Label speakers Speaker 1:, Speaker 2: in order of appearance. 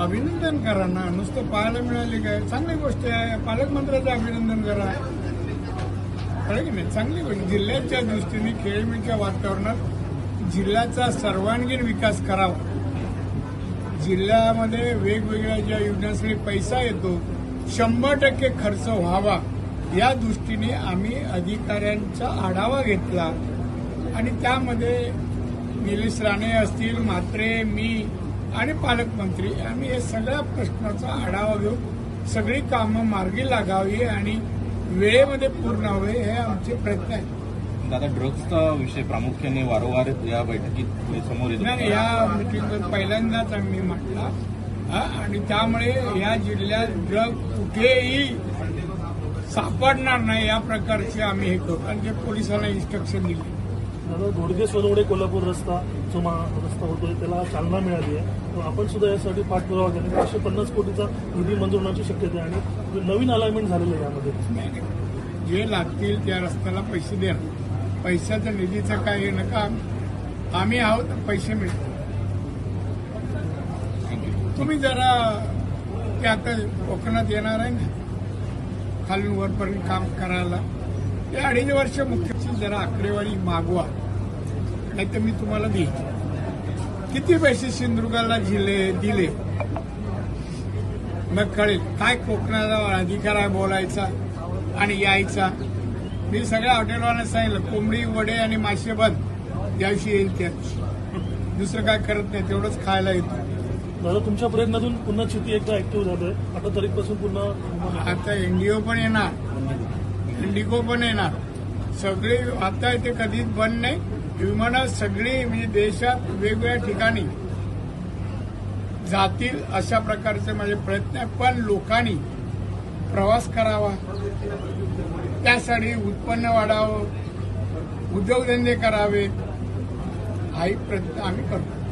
Speaker 1: अभिनंदन करा ना. नुसतं पाहायला मिळाले काय? चांगली गोष्ट आहे. पालकमंत्र्याचं अभिनंदन करा. कळलं की नाही? चांगली गोष्ट. जिल्ह्याच्या दृष्टीने खेळमेळच्या वातावरणात जिल्ह्याचा सर्वांगीण विकास करावा. जिल्ह्यामध्ये वेगवेगळ्या ज्या योजनांसाठी पैसा येतो शंभर टक्के खर्च व्हावा. या दृष्टीने आम्ही अधिकाऱ्यांचा आढावा घेतला. आणि त्यामध्ये निलेश राणे असतील मात्रे मी आणि पालकमंत्री आम्ही या सगळ्या प्रश्नाचा आढावा घेऊन सगळी कामं मार्गी लागावी आणि वेळेमध्ये पूर्ण व्हावे हे आमचे प्रयत्न आहेत.
Speaker 2: दादा ड्रग्सचा विषय प्रामुख्याने वारंवार या बैठकीत समोर येतो.
Speaker 1: नाही या मिटिंग पहिल्यांदाच आम्ही म्हटला आणि त्यामुळे या जिल्ह्यात ड्रग कुठेही सापडणार नाही या प्रकारचे आम्ही हे करू. आणि पोलिसांना इन्स्ट्रक्शन दिले.
Speaker 3: घोडगे सोनवडे कोल्हापूर रस्ता जो रस्ता होतोय त्याला चालना मिळाली आहे. आपण सुद्धा यासाठी पाठपुरावा केला. पाचशे पन्नास कोटीचा निधी मंजूर होण्याची शक्यता आहे. आणि नवीन अलाइनमेंट झालेलं आहे यामध्ये.
Speaker 1: नाही, नाही. जे लागतील त्या रस्त्याला पैसे द्या. पैशाच्या निधीचं काय हे नका. आम्ही आहोत पैसे मिळतील. तुम्ही जरा ते आता कोकणात येणार आहे ना? खालून वरपर्यंत काम करायला. ते अडीच वर्ष मुख्यची जरा आकडेवारी मागवा. नाही तर मी तुम्हाला देईन. किती पैसे सिंधुदुर्गाला दिले दिले? मग कळेल. काय कोकणाचा अधिकार आहे बोलायचा आणि यायचा? मी सगळ्या हॉटेलवाल्यांना सांगितलं कोंबडी वडे आणि मासे बंद. त्याविषयी येईल त्या. दुसरं काय करत नाही तेवढंच खायला येतो.
Speaker 3: दादा तुमच्या प्रयत्नातून पुन्हा चिती एकदा ऍक्टिव्ह झालंय अठरा तारीखपासून पुन्हा
Speaker 1: आता एनडीओ पण येणार. इंडिगो पण येणार. सगळे आता इथे कधीच बंद नाही. विमानं सगळी म्हणजे देशात वेगवेगळ्या ठिकाणी जातील अशा प्रकारचे माझे प्रयत्न आहे पण लोकांनी प्रवास करावा. त्यासाठी उत्पन्न वाढावं. उद्योगधंदे करावे हाही प्रयत्न आम्ही करतो.